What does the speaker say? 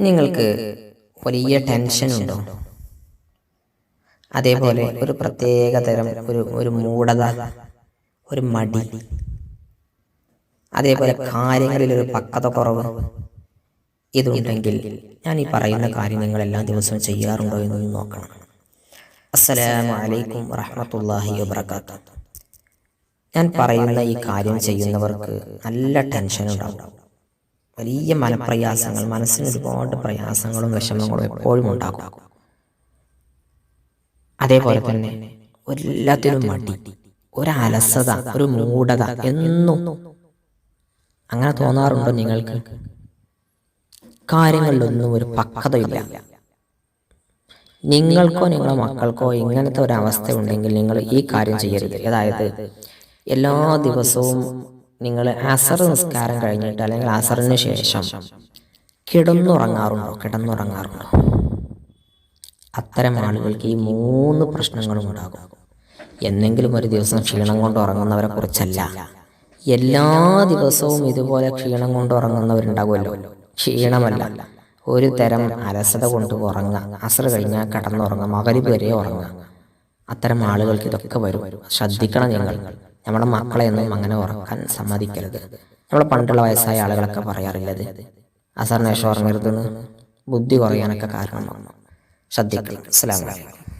നിങ്ങൾക്ക് വലിയ ടെൻഷൻ ഉണ്ടോ? അതേപോലെ ഒരു പ്രത്യേക തരം ഒരു ഒരു മൂടത ഒരു മടി. അതേപോലെ കാര്യങ്ങളിൽ ഒരു പക്വത കുറവ്. ഇതുണ്ടെങ്കിൽ ഞാൻ ഈ പറയുന്ന കാര്യം നിങ്ങൾ എല്ലാ ദിവസവും ചെയ്യാറുണ്ടോ എന്ന് നോക്കണം. അസ്സലാമു അലൈക്കും വറഹ്മത്തുള്ളാഹി വബറകാതുഹു. ഞാൻ പറയുന്ന ഈ കാര്യം ചെയ്യുന്നവർക്ക് നല്ല ടെൻഷൻ ഉണ്ടാവും. വലിയ മനപ്രയാസങ്ങൾ മനസ്സിന് ഒരുപാട് പ്രയാസങ്ങളും വിഷമങ്ങളും എപ്പോഴും ഉണ്ടാകും അതേപോലെ തന്നെ എല്ലാത്തിനും മടി ഒരലസത ഒരു മൂഢത എന്നും അങ്ങനെ തോന്നാറുണ്ടോ നിങ്ങൾക്ക്? കാര്യങ്ങളിലൊന്നും ഒരു പക്വതയില്ല. നിങ്ങൾക്കോ നിങ്ങളുടെ മക്കൾക്കോ ഇങ്ങനത്തെ ഒരു അവസ്ഥ ഉണ്ടെങ്കിൽ നിങ്ങൾ ഈ കാര്യം ചെയ്യരുത്. അതായത് എല്ലാ ദിവസവും നിങ്ങൾ അസർ നിസ്കാരം കഴിഞ്ഞിട്ട് അല്ലെങ്കിൽ അസറിന് ശേഷം കിടന്നുറങ്ങാറുണ്ടോ? കിടന്നുറങ്ങാറുണ്ടോ? അത്തരം ആളുകൾക്ക് ഈ മൂന്ന് പ്രശ്നങ്ങളും ഉണ്ടാകും. എന്നെങ്കിലും ഒരു ദിവസം ക്ഷീണം കൊണ്ട് ഉറങ്ങുന്നവരെ കുറിച്ചല്ല. എല്ലാ ദിവസവും ഇതുപോലെ ക്ഷീണം കൊണ്ട് ഉറങ്ങുന്നവരുണ്ടാകുമല്ലോ? ക്ഷീണമല്ല. ഒരു തരം അലസത കൊണ്ട് ഉറങ്ങുക. അസർ കഴിഞ്ഞാൽ കടന്നുറങ്ങുക. മകരി വരെ ഉറങ്ങുക. അത്തരം ആളുകൾക്ക് ഇതൊക്കെ വരും. ശ്രദ്ധിക്കണം നിങ്ങൾ. നമ്മുടെ മക്കളെ ഒന്നും അങ്ങനെ ഉറക്കാൻ സമ്മതിക്കരുത്. നമ്മൾ പണ്ടുള്ള വയസ്സായ ആളുകളൊക്കെ പറയാറില്ലത് അസർ നേഷം ഉറങ്ങരുതെന്ന് ബുദ്ധി കുറയാനൊക്കെ കാരണമാണ് ശ്രദ്ധിക്കണം. അസ്സലാമു അലൈക്കും.